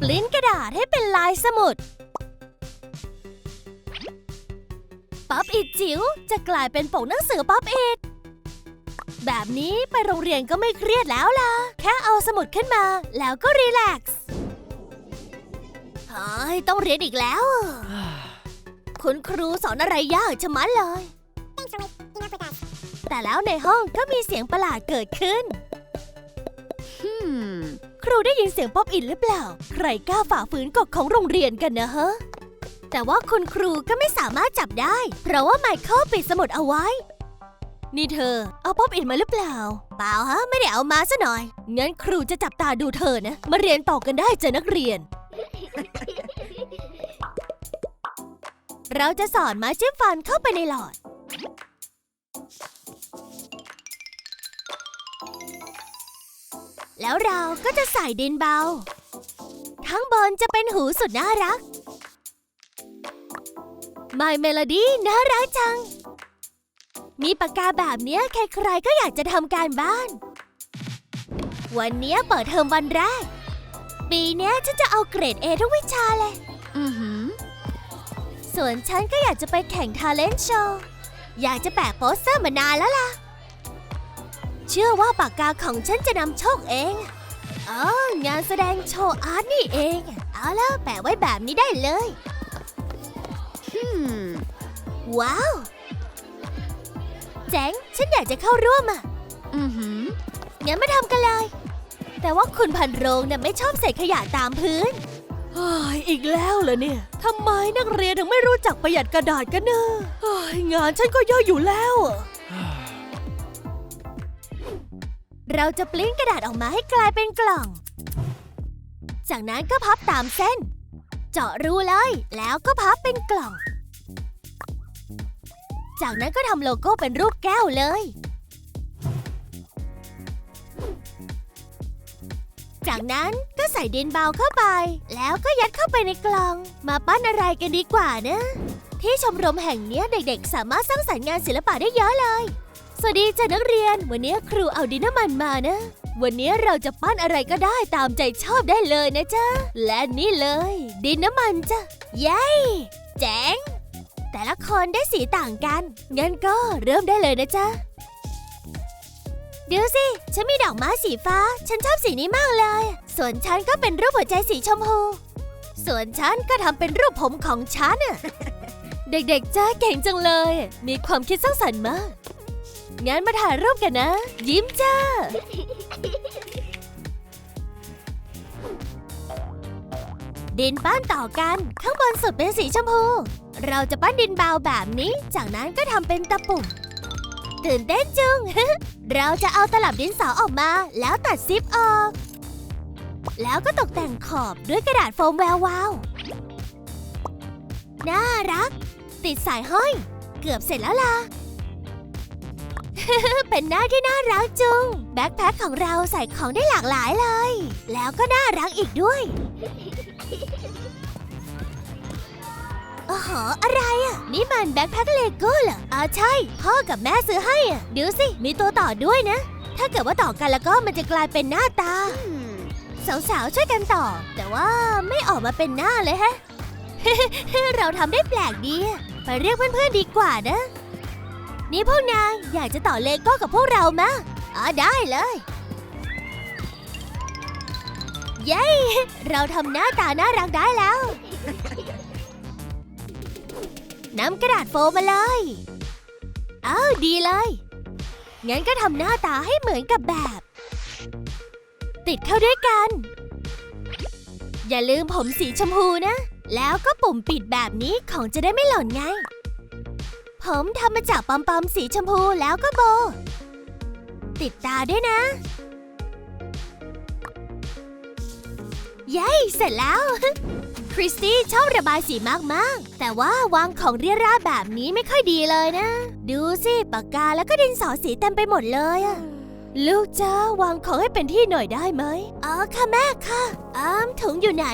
ปลิ้นกระดาษให้เป็นลายสมุด ป๊อปอิดจิ๋วจะกลายเป็นปกหนังสือป๊อปอิดแบบนี้ไปโรงเรียนก็ไม่เครียดแล้วล่ะ แค่เอาสมุดขึ้นมาแล้วก็รีแลกซ์เฮ้ยต้องเรียนอีกแล้ว คุณครูสอนอะไรยากชะมัดเลย แต่แล้วในห้องก็มีเสียงประหลาดเกิดขึ้น รูได้ยินเสียงป๊อปอินหรือเปล่า ใครกล้าฝ่าฝืนกฎของโรงเรียนกันนะฮะ แต่ว่าคุณครูก็ไม่สามารถจับได้ เพราะว่าไมเคิลปิดสมุดเอาไว้ นี่เธอ เอาป๊อปอินมาหรือเปล่า เปล่าฮะ ไม่ได้เอามาซะหน่อย งั้นครูจะจับตาดูเธอนะ มาเรียนต่อกันได้เจอนักเรียน เราจะสอนไม้จิ้มฟันเข้าไปในหลอด แล้วเราก็จะใส่ดินเบาข้างบนจะเป็นหูสุดน่ารัก My Melody น่ารักจัง มีปากกาแบบเนี้ยใครๆก็อยากจะทำการบ้าน วันเนี้ยเปิดเทอมวันแรก ปีเนี้ยฉันจะเอาเกรด A ทุกวิชาเลย Mm-hmm. ส่วนฉันก็อยากจะไปแข่งทาเลนต์โชว์ อยากจะแปะโปสเตอร์มานานแล้วล่ะ เชื่อว่าปากกาของฉันจะนำโชคเอง อ๋อ งานแสดงโชว์อาร์ตนี่เอง เอาแล้วแปะไว้แบบนี้ได้เลย Hmm. ว้าวเจ๋ง ฉันอยากจะเข้าร่วมอะ Mm-hmm. งั้นมาทำกันเลย แต่ว่าคุณพันโรงน่ะไม่ชอบใส่ขยะตามพื้นเฮ้ยอีกแล้วเหรอเนี่ย ทำไมนักเรียนถึงไม่รู้จักประหยัดกระดาษกันเนอะเฮ้ยงานฉันก็เยอะอยู่แล้วอะ เราจะปลิ้นกระดาษออกมาให้กลายเป็นกล่อง จากนั้นก็พับตามเส้น เจาะรูเลย แล้วก็พับเป็นกล่อง จากนั้นก็ทำโลโก้เป็นรูปแก้วเลย จากนั้นก็ใส่ดินเบาเข้าไป แล้วก็ยัดเข้าไปในกล่อง มาปั้นอะไรกันดีกว่านะ ที่ชมรมแห่งนี้เด็กๆ สามารถสร้างสรรค์งานศิลปะได้เยอะเลย สวัสดีจ้ะนักเรียน วันนี้ครูเอาดินน้ำมันมานะ วันนี้เราจะปั้นอะไรก็ได้ตามใจชอบได้เลยนะจ๊ะ และนี่เลย ดินน้ำมันจ้ะเย้เจ๋งแต่ละคนได้สีต่างกัน งั้นก็เริ่มได้เลยนะจ๊ะเดี๋ยวสิ ฉันมีดอกไม้สีฟ้า ฉันชอบสีนี้มากเลย ส่วนฉันก็เป็นรูปหัวใจสีชมพู ส่วนฉันก็ทำเป็นรูปผมของฉันน่ะเด็กๆจ้าเก่งจังเลย มีความคิดสร้างสรรค์มาก งั้นมาถ่ายรูปกันนะ ยิ้มจ้า ดินปั้นต่อกัน ข้างบนสุดเป็นสีชมพู เราจะปั้นดินเบาแบบนี้ จากนั้นก็ทำเป็นตะปุ่ม ตื่นเต้นจุง เราจะเอาตลับดินสอออกมา แล้วตัดซิปออก แล้วก็ตกแต่งขอบด้วยกระดาษโฟมแวววาวน่ารัก ติดสายห้อย เกือบเสร็จแล้วล่ะ เป็นหน้าที่น่ารักจุง แบ็คแพ็คของเราใส่ของได้หลากหลายเลย แล้วก็น่ารักอีกด้วยโอ้โหอะไรอะ นี่มันแบ็คแพ็คเลโก้เหรออ๋อใช่ พ่อกับแม่ซื้อให้อะดูสิ มีตัวต่อด้วยนะ ถ้าเกิดว่าต่อกันแล้วก็มันจะกลายเป็นหน้าตา Hmm. สาวๆ ช่วยกันต่อ แต่ว่าไม่ออกมาเป็นหน้าเลยฮะ เราทำได้แปลกดีอะไปเรียกเพื่อนๆดีกว่านะ นี่พวกนายอยากจะต่อเลโก้กับพวกเรามะอ๋อได้เลย เย้ เราทำหน้าตาน่ารักได้แล้ว นำกระดาษโฟมมาเลยอ้าวดีเลย งั้นก็ทำหน้าตาให้เหมือนกับแบบ ติดเข้าด้วยกัน อย่าลืมผมสีชมพูนะ แล้วก็ปุ่มปิดแบบนี้ของจะได้ไม่หล่นไง ผมทำมาจากปอมปอมๆสีชมพูแล้วก็โบ ติดตาด้วยนะ เย้เสร็จแล้ว คริสตี้ชอบระบายสีมากๆ แต่ว่าวางของเรียราแบบนี้ไม่ค่อยดีเลยนะ ดูสิปากกาแล้วก็ดินสอสีเต็มไปหมดเลยอะลูกจ้าวางของให้เป็นที่หน่อยได้ไหมอ๋อค่ะแม่ค่ะอ้ามถุงอยู่ไหน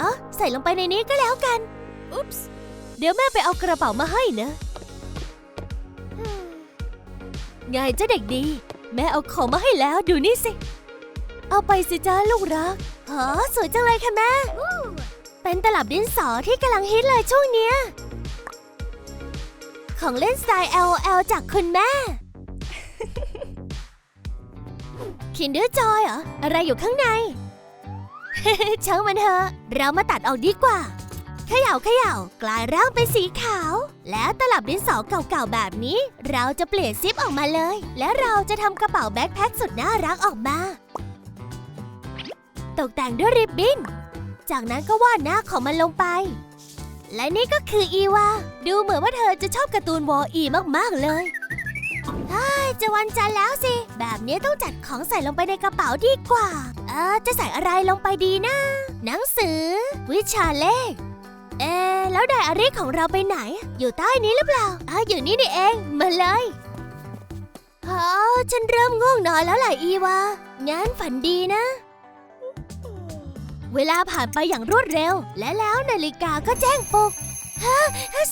อ๋อใส่ลงไปในนี้ก็แล้วกัน อุ๊ปส์เดี๋ยวแม่ไปเอากระเป๋ามาให้นะ ไงเจ้าเด็กดี แม่เอาของมาให้แล้วดูนี่สิ เอาไปสิจ้าลูกรักโหสวยจังเลยค่ะแม่ เป็นตลับดินสอที่กำลังฮิตเลยช่วงเนี้ย ของเล่นสไตล์ LOL จากคุณแม่ Kinder Joy เหรอ อะไรอยู่ข้างใน ช่างมันเถอะ เรามาตัดออกดีกว่า เขย่าเขย่ากลายร่างเป็นสีขาว แล้วตลับดินสอเก่าๆแบบนี้ เราจะเปลี่ยนซิปออกมาเลย และเราจะทำกระเป๋าแบ็คแพ็คสุดน่ารักออกมา ตกแต่งด้วยริบบิ้น จากนั้นก็วาดหน้าของมันลงไป และนี่ก็คืออีวา ดูเหมือนว่าเธอจะชอบการ์ตูนวอลอีมากๆเลยเฮ้ยจะวันจันทร์แล้วสิ แบบนี้ต้องจัดของใส่ลงไปในกระเป๋าดีกว่า เออ จะใส่อะไรลงไปดีนะ หนังสือ วิชาเลข เอแล้วไดอารี่ของเราไปไหน อยู่ใต้นี้หรือเปล่าอะอยู่นี่นี่เอง มาเลยเฮ้ฉันเริ่มง่วงนอนแล้วแหละอีวา งั้นฝันดีนะ เวลาผ่านไปอย่างรวดเร็ว และแล้วนาฬิกาก็แจ้งปลุกฮะ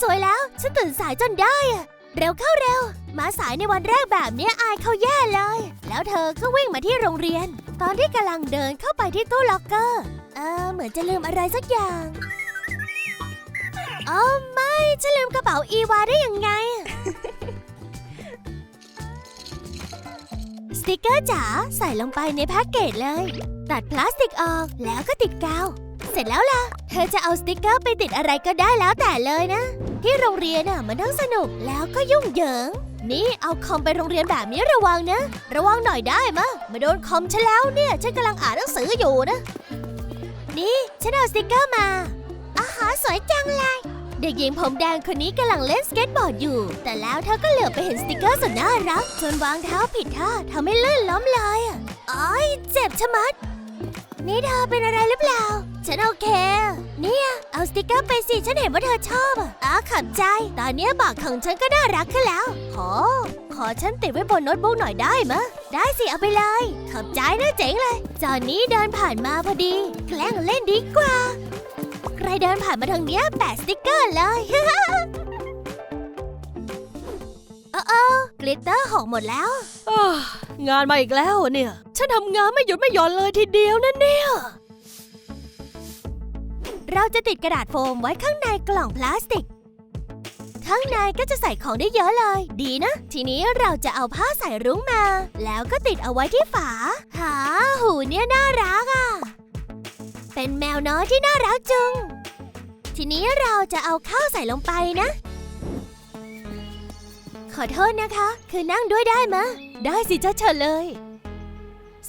สวยแล้ว ฉันตื่นสายจนได้อะเร็วเข้าเร็ว มาสายในวันแรกแบบนี้อายเขาแย่เลย แล้วเธอก็วิ่งมาที่โรงเรียน ตอนที่กำลังเดินเข้าไปที่ตู้ล็อกเกอร์ เออเหมือนจะลืมอะไรสักอย่าง อ๋อไม่ฉันลืมกระเป๋าอีวาได้ยังไง สติกเกอร์จ๋าใส่ลงไปในแพ็กเกจเลย ตัดพลาสติกออกแล้วก็ติดกาว เสร็จแล้วล่ะ เธอจะเอาสติกเกอร์ไปติดอะไรก็ได้แล้วแต่เลยนะ ที่โรงเรียนน่ะมันทั้งสนุกแล้วก็ยุ่งเหยิง นี่เอาคอมไปโรงเรียนแบบนี้ระวังนะ ระวังหน่อยได้มะมาโดนคอมฉันแล้วเนี่ยฉันกำลังอ่านหนังสืออยู่นะ นี่ฉันเอาสติกเกอร์มาอาหาสวยจังเลย เด็กหญิงผมแดงคนนี้กำลังเล่นสเก็ตบอร์ดอยู่ แต่แล้วเธอก็เหลือบไปเห็นสติกเกอร์สุดน่ารัก จนวางเท้าผิดท่าทำให้ลื่นล้มเลยอ้อยเจ็บชะมัด นี่เธอเป็นอะไรหรือเปล่า ฉันโอเค เนี่ย เอาสติกเกอร์ไปสิฉันเห็นว่าเธอชอบอะอ๋อขับใจ ตอนนี้บอกของฉันก็น่ารักขึ้นแล้วโหขอฉันติดไว้บนโน้ตบุ๊กหน่อยได้มะ ได้สิเอาไปเลย ขอบใจนะเจ๋งเลย จอนนี้เดินผ่านมาพอดี แกล้งเล่นดีกว่า ใครเดินผ่านมาทางเนี้ยแปะสติกเกอร์เลยเออเออกลิตเตอร์หกหมดแล้ว อ้างานมาอีกแล้วเนี่ย ฉันทำงานไม่หยุดไม่หย่อนเลยทีเดียวนะเนี่ย เราจะติดกระดาษโฟมไว้ข้างในกล่องพลาสติก ข้างในก็จะใส่ของได้เยอะเลย ดีนะ ทีนี้เราจะเอาผ้าใส่รุ้งมา แล้วก็ติดเอาไว้ที่ฝา หา หูเนี่ยน่ารักอะ เป็นแมวน้อยที่น่ารักจุง ทีนี้เราจะเอาข้าวใส่ลงไปนะ ขอโทษนะคะ คือนั่งด้วยได้มะ ได้สิจ้าเชิญเลย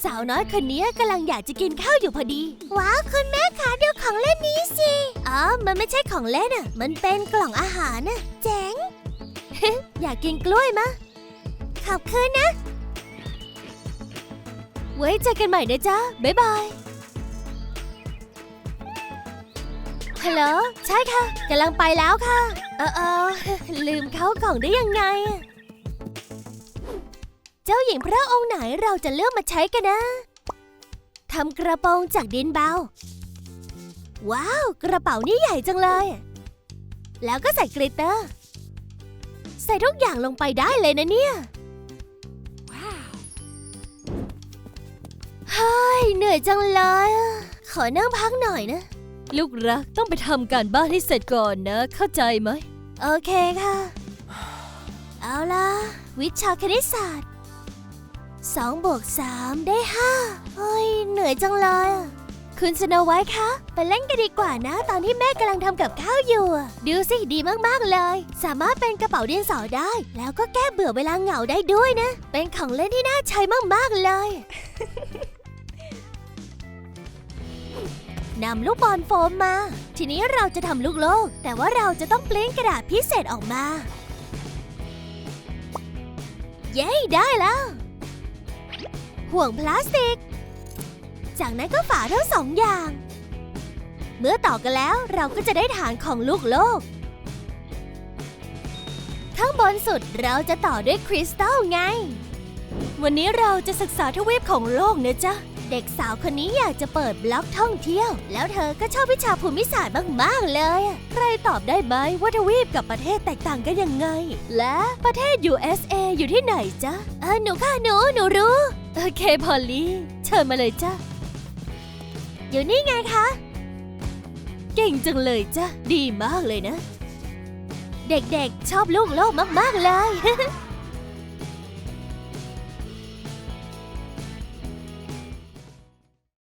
สาวน้อยคนนี้กำลังอยากจะกินข้าวอยู่พอดี ว้าวคุณแม่คะดูของเล่นนี้สิอ๋อมันไม่ใช่ของเล่นอะ มันเป็นกล่องอาหารน่ะเจ๋ง อยากกินกล้วยมะ ขอบคุณนะ ไว้เจอกันใหม่นะจ๊ะบ๊ายบาย ฮัลโหลใช่ค่ะกำลังไปแล้วค่ะ เออเออลืมเข้ากล่องได้ยังไง เจ้าหญิงพระองค์ไหนเราจะเลือกมาใช้กันนะทำกระโปรงจากดินเบา ว้าว กระเป๋านี่ใหญ่จังเลย แล้วก็ใส่กลิตเตอร์ ใส่ทุกอย่างลงไปได้เลยนะเนี่ยเฮ้ยเหนื่อยจังเลย ขอนั่งพักหน่อยนะ ลูกรักต้องไปทำการบ้านให้เสร็จก่อนนะ เข้าใจไหม โอเคค่ะ เอาล่ะ วิชาคณิตศาสตร์สองบวกสามได้ห้าเฮ้ย เหนื่อยจังเลยอะคุณสโนไวท์คะ ไปเล่นกันดีกว่านะ ตอนที่แม่กำลังทำกับข้าวอยู่อะดูสิดีมาก ๆ เลย สามารถเป็นกระเป๋าดินสอได้ แล้วก็แก้เบื่อเวลาเหงาได้ด้วยนะ เป็นของเล่นที่น่าใช้มาก ๆ เลย นำลูกบอลโฟมมา ทีนี้เราจะทำลูกโลก แต่ว่าเราจะต้องปริ้นกระดาษพิเศษออกมา เย้ได้แล้ว ห่วงพลาสติก จากนั้นก็ฝาทั้งสองอย่าง เมื่อต่อกันแล้วเราก็จะได้ฐานของลูกโลก ข้างบนสุดเราจะต่อด้วยคริสตัลไง วันนี้เราจะศึกษาทวีปของโลกนะจ๊ะ เด็กสาวคนนี้อยากจะเปิดบล็อกท่องเที่ยว แล้วเธอก็ชอบวิชาภูมิศาสตร์มากๆเลย ใครตอบได้ไหมว่าทวีปกับประเทศแตกต่างกันยังไง และประเทศ USA อยู่ที่ไหนจ๊ะเออหนูค่ะหนูหนูรู้โอเคพอลลี่เชิญมาเลยจ้ะอยู่นี่ไงคะเก่งจังเลยจ้ะดีมากเลยนะ เด็กๆชอบลูกโลกมากๆเลย